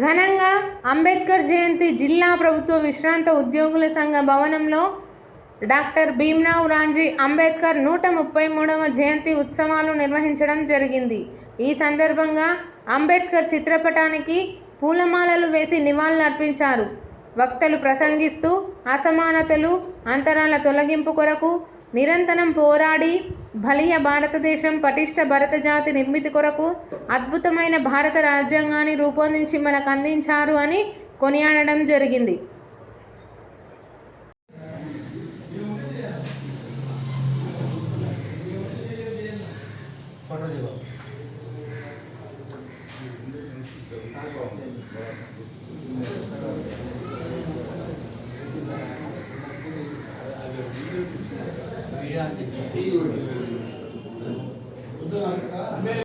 ఘనంగా అంబేద్కర్ జయంతి జిల్లా ప్రభుత్వ విశ్రాంత ఉద్యోగుల సంఘ భవనంలో డాక్టర్ భీమ్రావ్ రాంజీ అంబేద్కర్ నూట ముప్పై మూడవ జయంతి ఉత్సవాలు నిర్వహించడం జరిగింది. ఈ సందర్భంగా అంబేద్కర్ చిత్రపటానికి పూలమాలలు వేసి నివాళులర్పించారు. వక్తలు ప్రసంగిస్తూ అసమానతలు అంతరాల తొలగింపు కొరకు నిరంతరం పోరాడి బలియ భారతదేశం పటిష్ట భరత జాతి నిర్మితి కొరకు అద్భుతమైన భారత రాజ్యాంగాన్ని రూపొందించి మనకు అందించారు అని కొనియాడడం జరిగింది. వీడియో